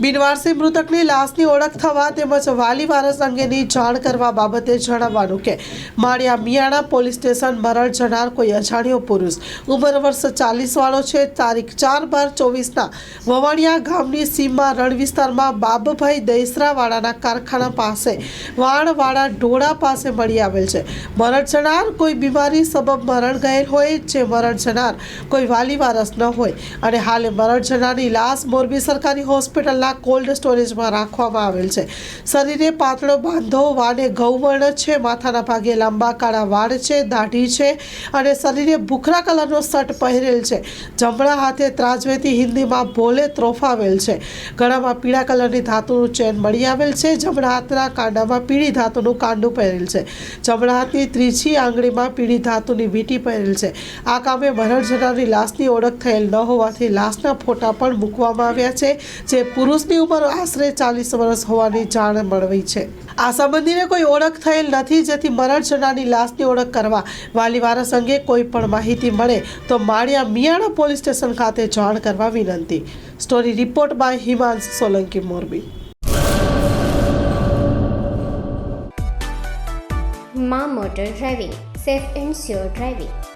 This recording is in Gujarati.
બિનવારસી મૃતકની લાશની ઓળખ થવા તેમજ વાલી વારસ અંગેની જાણ કરવા બાબતે જણાવવાનું કે માળિયા મિયાણા પોલીસ સ્ટેશન મરણ જનાર કોઈ અજાણ્યો પુરુષ ઉંમર વર્ષ ચાલીસ વાળો છે. તારીખ ચાર બાર ચોવીસના વવાણિયા ગામની સીમમાં રણ વિસ્તારમાં બાબભાઈ દૈસરાવાળાના કારખાના પાસે વાણવાળા ઢોળા પાસે મળી આવેલ છે. મરણ જનાર કોઈ બીમારી સબબ મરણ ગયેલ હોય જે મરણ જનાર કોઈ વાલી વારસ ન હોય અને હાલે મરણ જનારની લાશ મોરબી સરકારી હોસ્પિટલના કોલ્ડ સ્ટોરેજમાં રાખવામાં આવેલ છે. શરીરે પાતળો બાંધો, વાળે ગૌવર્ણ છે, માથાના ભાગે લાંબા કાળા વાળ છે, દાઢી છે અને શરીરે ભૂખરા કલરનો શર્ટ પહેરેલ છે. જમણા હાથે ત્રાજવેતી હિન્દીમાં ભોલે ત્રોફાવેલ છે. ગળામાં પીળા કલરની ધાતુનું ચેન મળી આવેલ છે. જમણા હાથના કાંડામાં પીળી ધાતુનું કાંડું પહેરેલ છે. જમણા હાથની ત્રીજી આંગળીમાં પીળી ધાતુની વીંટી પહેરેલ છે. આ કામે મરણ જનારની લાશની ઓળખ થયેલ ન હોવાથી લાશના ફોટા પણ મૂકવામાં આવ્યા છે, જે પુરુષની ઉંમર આશરે ચાલીસ વર્ષ હોવાની જાણ મળવી છે. આ સંબંધીને કોઈ ઓળખ થયેલ નથી, જેથી મરણ જનારની લાશની ઓળખ કરવા વાલી વારસ અંગે કોઈ પણ માહિતી મળે તો માળિયા મિયાણા પોલીસ સ્ટેશન ખાતે જાણ કરવા વિનંતી. Story report by Himansh Solanki, Morbi. મા motor driving, safe and sure driving.